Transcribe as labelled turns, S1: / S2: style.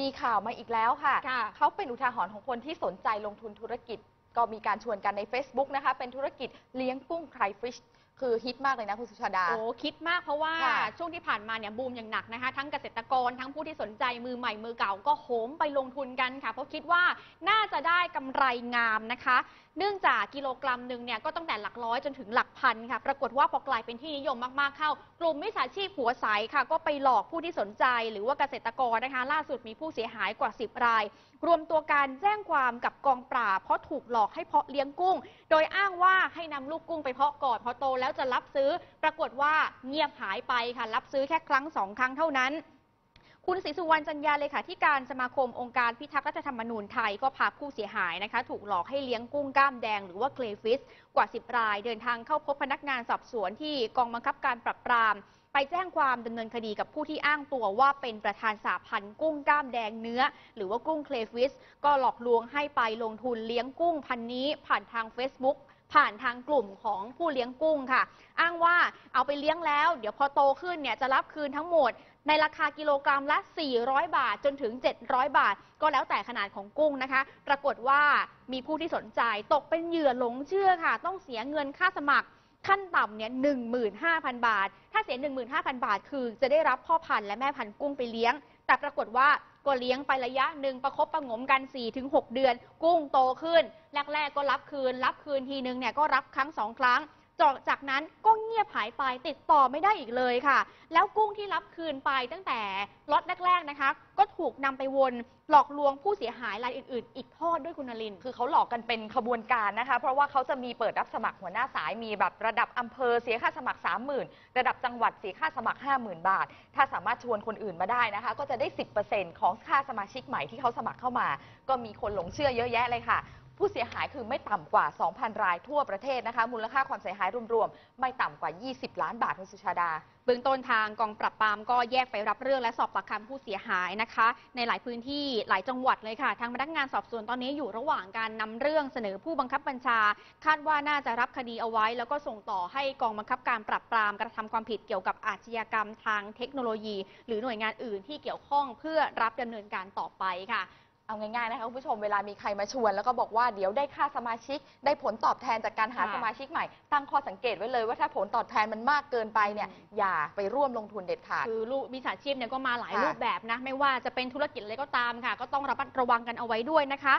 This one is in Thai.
S1: มีข่าวมาอีกแล้วค่ะ
S2: ค่ะ
S1: เขาเป็นอุทาหรณ์ของคนที่สนใจลงทุนธุรกิจ ก็มีการชวนกันใน Facebook นะคะ เป็นธุรกิจเลี้ยงกุ้งไครฟิช คือฮิตมากเลยนะคุณสุชาดา
S2: โอ้คิดมากเพราะว่า
S1: ค่ะ
S2: ช่วงที่ผ่านมาเนี่ยบูมอย่างหนักนะคะ ทั้งเกษตรกรทั้งผู้ที่สนใจมือใหม่มือเก่าก็โหมไปลงทุนกันค่ะ เพราะคิดว่าน่าจะได้กำไรงามนะคะ เนื่องจากกิโลกรัมหนึ่งเนี่ยก็ตั้งแต่หลักร้อยจนถึงหลักพันค่ะ ปรากฏว่าพอกลายเป็นที่นิยมมากๆเข้า กลุ่มมิจฉาชีพหัวใสค่ะ ก็ไปหลอกผู้ที่สนใจหรือว่าเกษตรกรนะคะ ล่าสุดมีผู้เสียหายกว่า 10 ราย รวมตัวการแจ้งความกับกองปราบเพราะถูกหลอกให้เพาะเลี้ยงกุ้ง โดยอ้างว่าให้นำลูกกุ้งไปเพาะก่อนพอโตแล้วแล้วจะรับซื้อ ปรากฏว่าเงียบหายไปค่ะ รับซื้อแค่ครั้งสองครั้งเท่านั้น คุณศรีสุวรรณจันยาเลยค่ะที่การสมาคมองค์การพิทักษ์รัฐธรรมนูญไทยก็พาผู้เสียหายนะคะ ถูกหลอกให้เลี้ยงกุ้งกล้ามแดงหรือว่าเคลฟิสกว่า 10 ราย เดินทางเข้าพบพนักงานสอบสวนที่กองบังคับการปราบปรามไปแจ้งความดำเนินคดีกับผู้ที่อ้างตัวว่าเป็นประธานสาพันธ์กุ้งกล้ามแดงเนื้อ หรือว่ากุ้งเคลฟิส ก็หลอกลวงให้ไปลงทุนเลี้ยงกุ้งพันนี้ผ่านทาง Facebook ผ่านทางกลุ่มของผู้เลี้ยงกุ้งค่ะ อ้างว่าเอาไปเลี้ยงแล้ว เดี๋ยวพอโตขึ้นเนี่ยจะรับคืนทั้งหมด ในราคากิโลกรัมละ 400 บาทจนถึง 700 บาท ก็แล้วแต่ขนาดของกุ้งนะคะ ปรากฏว่ามีผู้ที่สนใจตกเป็นเหยื่อหลงเชื่อค่ะ ต้องเสียเงินค่าสมัครขั้นต่ำเนี่ย15,000 บาท ถ้าเสีย 15,000 บาท คือจะได้รับพ่อพันธุ์และแม่พันธุ์กุ้งไปเลี้ยง แต่ปรากฏว่าก็เลี้ยงไประยะหนึ่งประคบประงมกัน 4-6 เดือน กุ้งโตขึ้น แรกๆก็รับคืน รับคืนทีนึงเนี่ยก็รับครั้งสองครั้ง จากจากนั้นก็เงียบหายไปติดต่อไม่ได้อีกเลยค่ะ แล้วกุ้งที่รับคืนไปตั้งแต่ล็อตแรกๆนะคะ ก็ถูกนำไปวนหลอกลวงผู้เสียหายรายอื่น ๆ อีกทอดด้วยคุณนลินทร์
S1: คือเขาหลอกกันเป็นขบวนการนะคะ เพราะว่าเขาจะมีเปิดรับสมัครหัวหน้าสายมีแบบระดับอำเภอเสียค่าสมัคร 30,000 ระดับจังหวัดเสียค่าสมัคร 50,000 บาท ถ้าสามารถชวนคนอื่นมาได้นะคะ ก็จะได้ 10%ของค่าสมาชิกใหม่ที่เขาสมัครเข้ามา ก็มีคนหลงเชื่อเยอะแยะเลยค่ะ ผู้เสียหายคือไม่ต่ำกว่า 2,000 รายทั่วประเทศนะคะ มูลค่าความเสียหายรวมๆ ไม่ต่ำกว่า 20 ล้านบาทคุณสุชาดา
S2: เบื้องต้นทางกองปราบปรามก็แยกไปรับเรื่องและสอบปากคำผู้เสียหายนะคะ ในหลายพื้นที่หลายจังหวัดเลยค่ะ ทางพนักงานสอบสวนตอนนี้อยู่ระหว่างการนำเรื่องเสนอผู้บังคับบัญชา คาดว่าน่าจะรับคดีเอาไว้ แล้วก็ส่งต่อให้กองบังคับการปราบปรามกระทำความผิดเกี่ยวกับอาชญากรรมทางเทคโนโลยี หรือหน่วยงานอื่นที่เกี่ยวข้องเพื่อรับดำเนินการต่อไปค่ะ
S1: เอาง่ายๆนะคะคุณผู้ชมเวลามีใครมาชวน แล้วก็บอกว่าเดี๋ยวได้ค่าสมาชิก ได้ผลตอบแทนจากการหา
S2: ค่ะ
S1: สมาชิกใหม่ ตั้งข้อสังเกตไว้เลยว่าถ้าผลตอบแทนมันมากเกินไปเนี่ย
S2: อืม
S1: อย่าไปร่วมลงทุนเด็ดขาด
S2: คือลูกมิจฉาชีพเนี่ยก็มาหลาย
S1: ค่ะ
S2: รูปแบบนะ ไม่ว่าจะเป็นธุรกิจอะไรก็ตามค่ะ ก็ต้องระมัดระวังกันเอาไว้ด้วยนะคะ